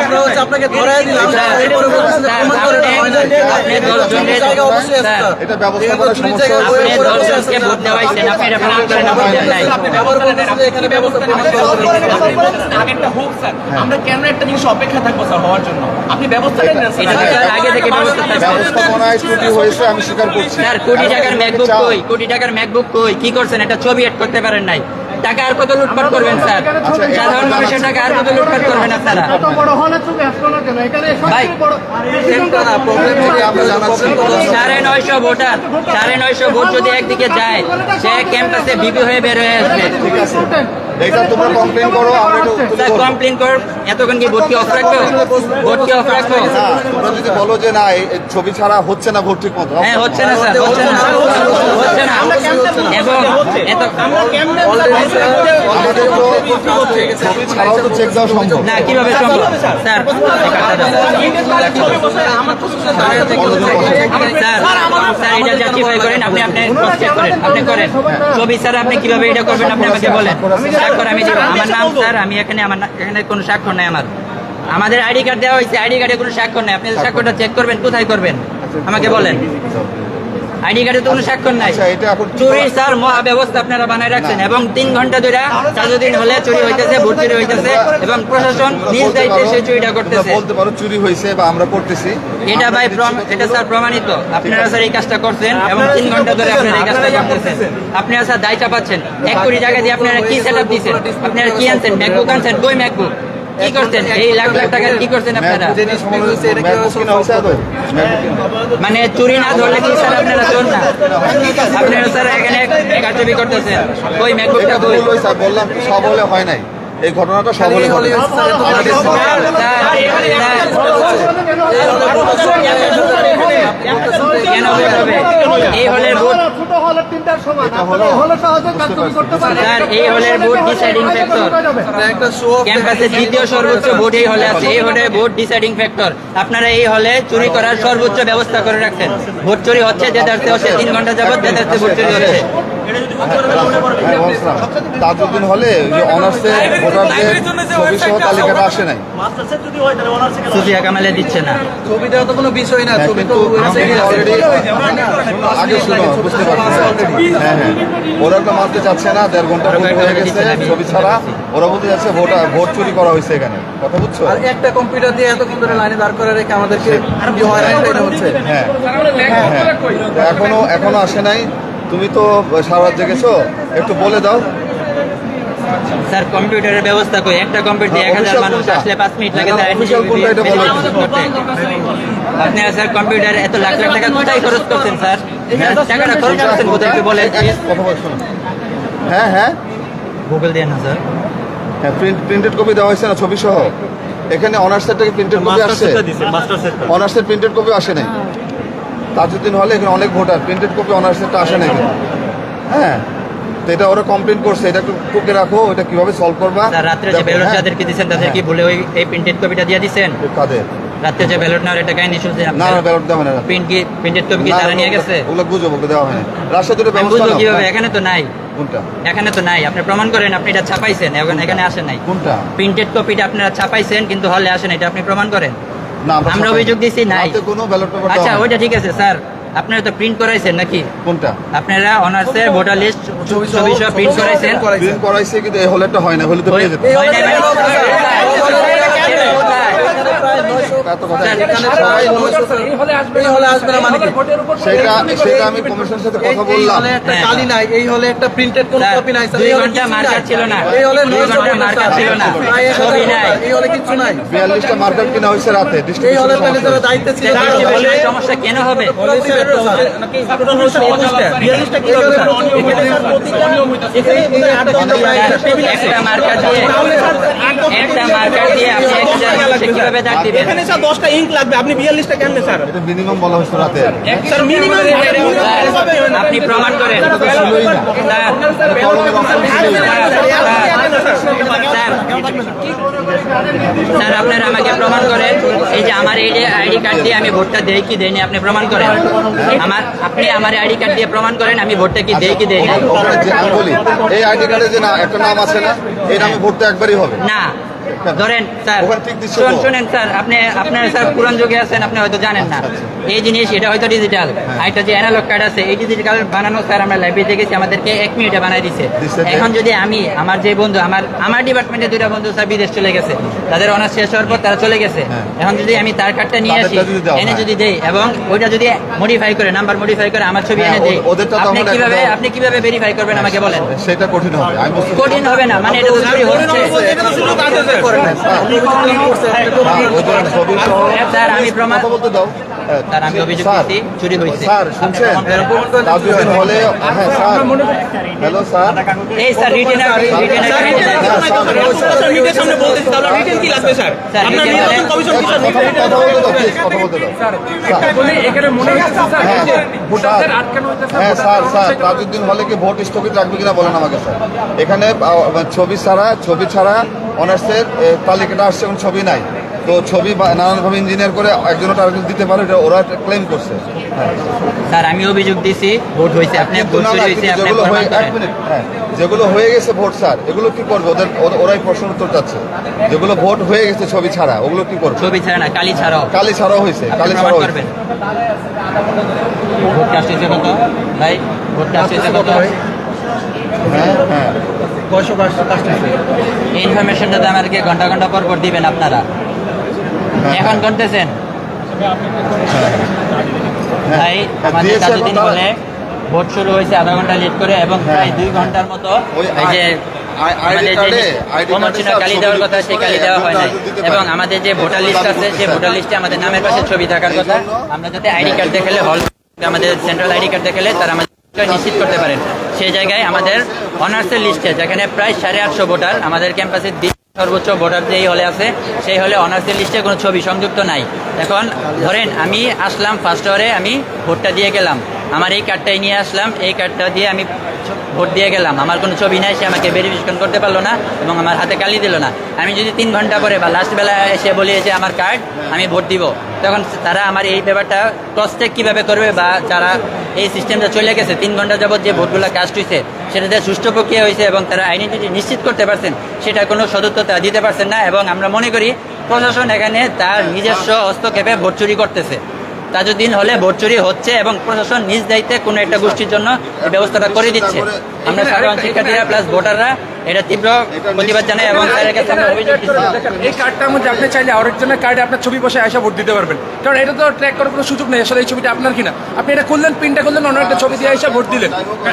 আমরা হচ্ছে আপনাকে ধরাই দিলাম। এটা ব্যবস্থা সমস্যা আপনি ভোট দেওয়াইছেন আপনি এটা করেন আপনি দেন নাই। আপনি ব্যবহার এখানে ব্যবস্থা হোক স্যার। কেন একটা জিনিস অপেক্ষা থাকব স্যার হওয়ার জন্য? আপনি ব্যবস্থা নেন না স্যার। স্যার আগে থেকে ব্যবস্থা ব্যবস্থাপনায় ত্রুটি হয়েছে আমি স্বীকার করছি। স্যার কোটি টাকার ম্যাকবুক কই? কোটি টাকার ম্যাকবুক কই? কি করছেন? এটা ছবি এড করতে পারেন নাই। টাকা আর কত লুটপাট করবেন স্যার? সাধারণ মানুষের টাকা আর কত লুটপাট করবেন আপনারা? সাড়ে নয়শো ভোটার সাড়ে নয়শো ভোট যদি একদিকে যায় সে ক্যাম্পাসে বিপি হয়ে বের হয়ে আসবে। ঠিক আছে এটা তোমরা কমপ্লেন করো আমরা স্যার কমপ্লেন কর এতক্ষণ কি ভোট কি অফ রাখব ভোট কি অফ রাখব তোমরা যদি বলো যে না ছবি ছাড়া হচ্ছে না ভোট ঠিক মতো হ্যাঁ হচ্ছে না স্যার হচ্ছে না হচ্ছে না এবং এত Already স্যার, আমাদের তো ছবি ছাড়াও তো চেক দেওয়া সম্ভব। না কীভাবে সম্ভব? স্যার। স্যার স্যার এটা জাস্টিফাই করেন আপনি আপনি চেক করেন আপনি করেন। ছবি স্যার আপনি কীভাবে এটা করবেন আপনি আমাকে বলেন। স্বাক্ষর আমি দিব আমার নাম স্যার আমি এখানে আমার এখানে কোনো স্বাক্ষর নাই আমার। আমাদের আইডি কার্ড দেওয়া হয়েছে আইডি কার্ডে কোনো স্বাক্ষর নেই। আপনি স্বাক্ষরটা চেক করবেন কোথায় করবেন? আমাকে বলেন। আইডি কার্ডে তো কোনো স্বাক্ষর নাই। আচ্ছা এটা এখন চুরির স্যার মহা ব্যবস্থা আপনারা বানায় রাখছেন এবং তিন ঘণ্টা ধরে চারো দিন হলে চুরি হইতেছে ভোট চুরি হইতেছে এবং প্রশাসন নিজ দায়িত্বে সেই চুরিটা করতেছে। বলতে পারো চুরি হয়েছে বা আমরা করতেছি। এটা ভাই এটা স্যার প্রমাণিত। আপনারা স্যার এই কাজটা করছেন এবং তিন ঘণ্টা ধরে আপনারা এই কাজটা করতেছেন। আপনারা স্যার দায় চাপাচ্ছেন এক কোটি টাকা দিয়ে আপনারা কি সেট আপ দিচ্ছেন আপনারা কি আনছেন? ম্যাকবুক আনছেন? কই ম্যাকবুক কি করছেন? এই লাখ লাখ টাকা কি করছেন আপনারা? মানে চুরি না ধরলে কি স্যার আপনারা চোর না? আপনারা স্যার এখানে কারচুপি করতেছেন। ওই ম্যাকবুকটা বললাম কি সব হলে হয় নাই। এই ঘটনাটা সব হলে ঘটে এই হলে স্যার, এত আমাদের টাকা স্যার, স্যার, কেন ভোট হবে এই হলের ভোট ছোট হলে তিনটার সমান এটা হলো- হলে সহজে কাজ করতে পারে স্যার, এই হলের ভোট ডিসাইডিং ফ্যাক্টর এটা একটা শো অফ ক্যাম্পাসে দ্বিতীয় সর্বোচ্চ ভোট এই হলে আছে। এই হলে ভোট ডিসাইডিং ফ্যাক্টর আপনারা এই হলে চুরি করার সর্বোচ্চ ব্যবস্থা করে রাখছেন। ভোট চুরি হচ্ছে যে দাঁড়তে হচ্ছে তিন ঘণ্টা যাবত যে দাঁড়তে ভোট চুরি হচ্ছে। তাজউদ্দিন হলে যে অনার্সে ভোটারদের ছবি সহ তালিকাটা আসে নাই। সুফিয়া কামালে দিচ্ছে না। ছবি দেওয়া তো কোনো বিষয় না হ্যাঁ, ছবি তো অলরেডি আগে শুনো বুঝতে পারছি? হ্যাঁ হ্যাঁ। ওরা তো মানতে চাচ্ছে না দেড় ঘণ্টা হয়ে গেছে ছবি ছাড়া। ওরা বলতে যাচ্ছে ভোট ভোট চুরি করা হয়েছে এখানে। কথা বুঝছ? আর একটা কম্পিউটার দিয়ে এতক্ষণ ধরে লাইনে দাঁড় করে রেখে আমাদেরকে হচ্ছে। হ্যাঁ হ্যাঁ। এখনও এখনও আসে নাই। তুমি তো সারা রাত জেগেছো একটু বলে দাও। স্যার কম্পিউটারের ব্যবস্থা কই একটা কম্পিউটার এক হাজার মানুষ আসলে পাঁচ মিনিট লাগে না, স্যার official কোনটা এটা বলো। আপনারা স্যার কম্পিউটার এত লাখ লাখ টাকা কোথায় খরচ করছেন স্যার? টাকাটা খরচ করছেন কোথায়? একটু বল শোনো। হ্যাঁ হ্যাঁ। গুগল দিয়ে না স্যার। হ্যাঁ প্রিন্ট প্রিন্টেড কপি দেওয়া হয়েছে না ছবি সহ এখানে অনার্সের থেকে প্রিন্টেড কপি আসছে? অনার্সের প্রিন্টেড কপি আসে নাই। তাজউদ্দিন হলে এখানে অনেক ভোটার প্রিন্টেড কপি অনার্সেরটা আসে এখানে। হ্যাঁ তো এটা ওরা কমপ্লেন করছে এটা একটু টুকে রাখো এটা কীভাবে সলভ করবা? রাত্রে যে ব্যালট হ্যাঁ। যাদেরকে দিচ্ছেন তাদের কি ভুলে ওই এই প্রিন্টেড কপিটা দিয়ে দিচ্ছেন? কাদের? রাত্রে যে ব্যালট নেওয়ার একটা কাহিনী শুনছেন না না ব্যালট দেওয়া হয় না প্রিন্ট কি প্রিন্টেড কপি কি তারা নিয়ে গেছে? ওগুলো গুজব ওগুলো দেওয়া হয়নি রাজশাহী দুটো ব্যবস্থা নাও। কীভাবে এখানে তো নাই। কোনটা? এখানে তো নাই। আপনি প্রমাণ করেন আপনি এটা ছাপাইছেন এখন এখানে আসে নাই। কোনটা? প্রিন্টেড কপিটা আপনারা ছাপাইছেন কিন্তু হলে আসেন এটা আপনি প্রমাণ করেন। না আমরা অভিযোগ দিছি, নাই। কোনো ব্যালট পেপার আচ্ছা ওইটা ঠিক আছে স্যার। আপনারা তো প্রিন্ট করাইছেন নাকি? কোনটা? আপনারা অনার্স এর ভোটার লিস্ট ছবি সব প্রিন্ট করাইছেন? প্রিন্ট করাইছে। কিন্তু এই তো হয় না হলে তো পেয়ে যেত। হয় মানে- এত কথা মানে? সেটা সেটা আমি কমিশনের সাথে কথা বললাম একটা হ্যাঁ। কালি নাই এই হলে একটা প্রিন্টেড কোন কপি নাই স্যার এই হলে মার্কার ছিল না। এই হলে মার্কার ছিল না। ছবি নাই। এই হলে কিছু নাই বিয়াল্লিশটা মার্কেট কিনা হয়েছে রাতে এই হলে তাহলে যারা দায়িত্বে ছিল তারা সমস্যা কেন হবে একটা মার্কার দিয়ে একটা মার্কার দিয়ে আপনি কীভাবে দাগ দিবেন দশটা ইঙ্ক লাগবে আপনি বিয়াল্লিশটা কেমনে স্যার এটা মিনিমাম বলা হয়েছে রাতে স্যার মিনিমাম স্যার, আপনি প্রমাণ করেন স্যার, আপনারা আমাকে প্রমাণ করেন এই যে আমার এই আইডি কার্ড দিয়ে আমি ভোটটা দেই কি দেইনি আপনি প্রমাণ করেন আমার আপনি আমার আইডি কার্ড দিয়ে প্রমাণ করেন আমি ভোটটা কি দেই কি দেই না ওখানে যে আমি বলি এই আইডি কার্ডে যে না একটা নাম আছে না এই নামে ভোট তো একবারই হবে না ধরেন স্যার। শুনেন স্যার আপনি আপনারা স্যার পুরান যুগে আছেন আপনি হয়তো জানেন না। এই জিনিস এটা হয়তো ডিজিটাল হ্যাঁ। আর এটা যে অ্যানালগ কার্ড আছে এই ডিজিটাল বানানো স্যার আমরা লাইব্রেরিতে গেছি আমাদেরকে এক মিনিটে বানাই দিছে। এখন যদি আমি আমার যে বন্ধু আমার আমার ডিপার্টমেন্টে দুইটা বন্ধু স্যার বিদেশ চলে গেছে। তাদের অনার্স শেষ হওয়ার পর তারা চলে গেছে। হ্যাঁ। এখন যদি আমি তার কার্ডটা নিয়ে আসি এনে। যদি দেই এবং ওইটা যদি মডিফাই করে নাম্বার মডিফাই করে আমার ছবি হ্যাঁ, এনে দেই ও- ওদেরটা তো আপনি কীভাবে আপনি কীভাবে ভেরিফাই করবেন আমাকে বলেন। সেটা কঠিন হবে কঠিন হবে না মানে এটা তো চুরি হচ্ছে। হ্যাঁ, স্যার আমি প্রমাণ বলতে দাও হ্যাঁ, আমি অভিযোগ করছি, চুরি হয়েছে। স্যার শুনছেন? তাজউদ্দিন হলে হ্যাঁ স্যার। Hello sir. এই স্যার রিটেনার রিটেনার স্যার মিডিয়ার সামনে বলতেছি তাহলে রিটেন কি লাগবে স্যার স্যার, আপনার নির্বাচন কমিশন কিসের কথা কথা বলতে দাও কথা বলতে দাও স্যার। এখানে মনে হচ্ছে স্যার হ্যাঁ, এই ভোটারদের আটকানো হইতেছে হ্যাঁ স্যার স্যার তাজউদ্দিন হলে কি ভোট স্থগিত রাখবে কিনা বলেন আমাকে স্যার। এখানে ছবি ছাড়া ছবি ছাড়া অনার্সের তালিকাটা আসছে এবং ছবি নাই। তো ছবি নানানভাবে ইঞ্জিনিয়ার করে একজন টার্গেট দিতে পারে এটা ওরা ক্লেম করছে। হ্যাঁ। স্যার আমি অভিযোগ দিছি ভোট হয়েছে আপনি ভোট হয়েছে আপনি যেগুলো হয়ে- এক মিনিট, হ্যাঁ, যেগুলো হয়ে গেছে ভোট স্যার এগুলো কি করবে? ওদের ওরা- ওরাই প্রশ্ন উত্তর চাচ্ছে। যেগুলো ভোট হয়ে গেছে ছবি ছাড়া ওগুলো কি করবে? ছবি ছাড়া না কালি ছাড়াও। কালি ছাড়াও হয়েছে কালি ছাড়াও হয়েছে। ভোট কাস্ট হয়েছে কত? ভাই ভোট কাস্ট হয়েছে কত? হ্যাঁ হ্যাঁ। এই ইনফরমেশনটা তো আমাদেরকে ঘণ্টা ঘণ্টা পর পর দিবেন আপনারা হ্যাঁ, এখন করতেছেন হ্যাঁ। ভাই হ্যাঁ, আমাদের তারা- বলে ভোট শুরু হয়েছে আধা ঘণ্টা লেট করে এবং হ্যাঁ, প্রায় দুই হ্যাঁ। ঘণ্টার মতো এই যে কথা দেওয়া হয় নাই। এবং আমাদের যে ভোটার লিস্ট আছে সেই ভোটার লিস্টে আমাদের নামের পাশে ছবি থাকার কথা আমরা যাতে আইডি কার্ড দেখালে হল আমাদের সেন্ট্রাল আইডি কার্ড দেখালে তারা আমাদের নিশ্চিত করতে পারেন সেই জায়গায় আমাদের অনার্সের লিস্টে যেখানে প্রায় সাড়ে আটশো ভোটার আমাদের ক্যাম্পাসের সর্বোচ্চ ভোটার যেই হলে আছে, সেই হলে অনার্সের লিস্টে কোনো ছবি সংযুক্ত নাই। এখন ধরেন আমি আসলাম ফার্স্ট ওয়ারে আমি ভোটটা দিয়ে গেলাম। আমার এই কার্ডটাই নিয়ে আসলাম। এই কার্ডটা দিয়ে আমি ভোট দিয়ে গেলাম। আমার কোনো ছবি নাই, সে আমাকে ভেরিফিকেশন করতে পারল না এবং আমার হাতে কালি দিল না। আমি যদি তিন ঘণ্টা পরে বা লাস্ট বেলা এসে বলি যে আমার কার্ড, আমি ভোট দিব। তখন তারা আমার এই ব্যাপারটা ক্রস চেক কীভাবে করবে বা যারা এই সিস্টেমটা চলে গেছে, তিন ঘণ্টা যাবত যে ভোটগুলো কাস্ট হয়েছে সেটাতে সুষ্ঠু প্রক্রিয়া হয়েছে এবং তারা আইডেন্টিটি নিশ্চিত করতে পারছেন, সেটা কোনো সদুত্বতা দিতে পারছেন না এবং আমরা মনে করি প্রশাসন এখানে তার নিজস্ব হস্তক্ষেপে ভোট চুরি করতেছে। তাজউদ্দিন হলে ভোট চুরি হচ্ছে এবং প্রশাসন নিজ দায়িত্বে কোনো একটা গোষ্ঠীর জন্য ব্যবস্থাটা করে দিচ্ছে। আমরা সাধারণ শিক্ষার্থীরা প্লাস ভোটাররা এটা তীব্র প্রতিবাদ জানাই এবং স্যারের কাছে আমরা অভিযোগ এই কার্ডটার মধ্যে আপনি চাইলে আরেকজনের কার্ডে আপনার ছবি বসে এসে ভোট দিতে পারবেন। কারণ এটা তো ট্র্যাক করার কোনো সুযোগ নেই, আসলে এই ছবিটা আপনার কিনা? আপনি এটা করলেন প্রিন্টটা করলেন অন্য একটা ছবি দিয়ে এসে ভোট দিলেন।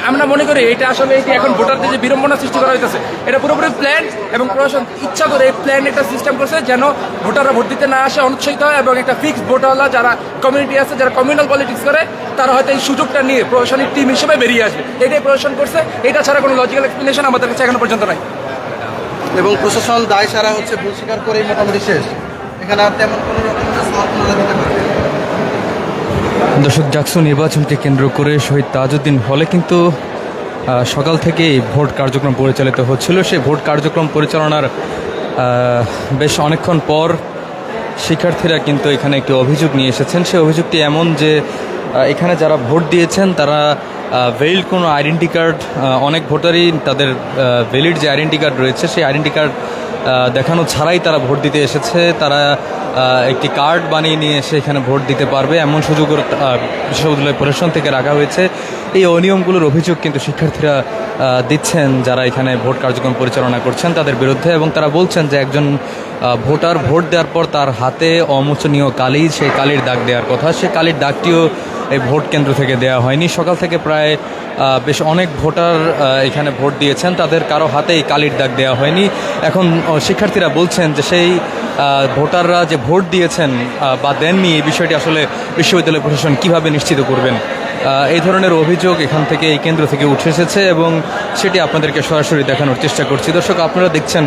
আমরা মনে করি এটা আসলে যে এখন ভোটারদের যে বিড়ম্বনা সৃষ্টি করা হইতেছে, এটা পুরোপুরি প্ল্যান এবং প্রশাসন ইচ্ছা করে এই প্ল্যান একটা সিস্টেম করছে যেন ভোটাররা ভোট দিতে না আসে, অনুৎসাহিত হয় এবং একটা ফিক্সড ভোটাররা যারা কমিউনিটি আছে, যারা কমিউনাল পলিটিক্স করে তারা হয়তো এই সুযোগটা নিয়ে প্রশাসনিক টিম হিসেবে বেরিয়ে আসবে। এটাই প্রশাসন করছে এটা ছাড়া কোনো লজিক্যাল এক্সপ্লেনেশন আমাদের কাছে এখনও পর্যন্ত নাই। এবং প্রশাসন দায় সারা হচ্ছে ভুল স্বীকার করেই মোটামুটি শেষ। এখানে আর তেমন কোনো দিতে পারে। দর্শক জাকসু নির্বাচনকে কেন্দ্র করে শহীদ তাজউদ্দিন হলে কিন্তু সকাল থেকেই ভোট কার্যক্রম পরিচালিত হচ্ছিল। সেই ভোট কার্যক্রম পরিচালনার বেশ অনেকক্ষণ পর শিক্ষার্থীরা কিন্তু এখানে একটি অভিযোগ নিয়ে এসেছেন। সেই অভিযোগটি এমন যে এখানে যারা ভোট দিয়েছেন, তারা ভেলিড কোনো আইডেন্টি কার্ড অনেক ভোটারই তাদের ভেলিড যে আইডেন্টি কার্ড রয়েছে, সেই আইডেন্টি কার্ড দেখানো ছাড়াই তারা ভোট দিতে এসেছে। তারা একটি কার্ড বানিয়ে নিয়ে এসে এখানে ভোট দিতে পারবে। এমন সুযোগ ওর, আহ, বিশ্ববিদ্যালয় প্রশাসন থেকে রাখা হয়েছে। এই অনিয়মগুলোর অভিযোগ কিন্তু শিক্ষার্থীরা দিচ্ছেন যারা এখানে ভোট কার্যক্রম পরিচালনা করছেন তাদের বিরুদ্ধে এবং তারা বলছেন যে একজন ভোটার ভোট দেওয়ার পর তার হাতে অমোচনীয় কালি সেই কালির দাগ দেওয়ার কথা। সেই কালির দাগটিও এই ভোট কেন্দ্র থেকে দেওয়া হয়নি। সকাল থেকে প্রায় বেশ অনেক ভোটার এখানে ভোট দিয়েছেন। তাদের কারও হাতেই কালির দাগ দেওয়া হয়নি। এখন শিক্ষার্থীরা বলছেন যে সেই ভোটাররা যে ভোট দিয়েছেন বা দেননি, এই বিষয়টি আসলে বিশ্ববিদ্যালয় প্রশাসন কীভাবে নিশ্চিত করবেন? এই ধরনের অভিযোগ এখান থেকে, এই কেন্দ্র থেকে উঠে এসেছে এবং সেটি আপনাদেরকে সরাসরি দেখানোর চেষ্টা করছি। দর্শক, আপনারা দেখছেন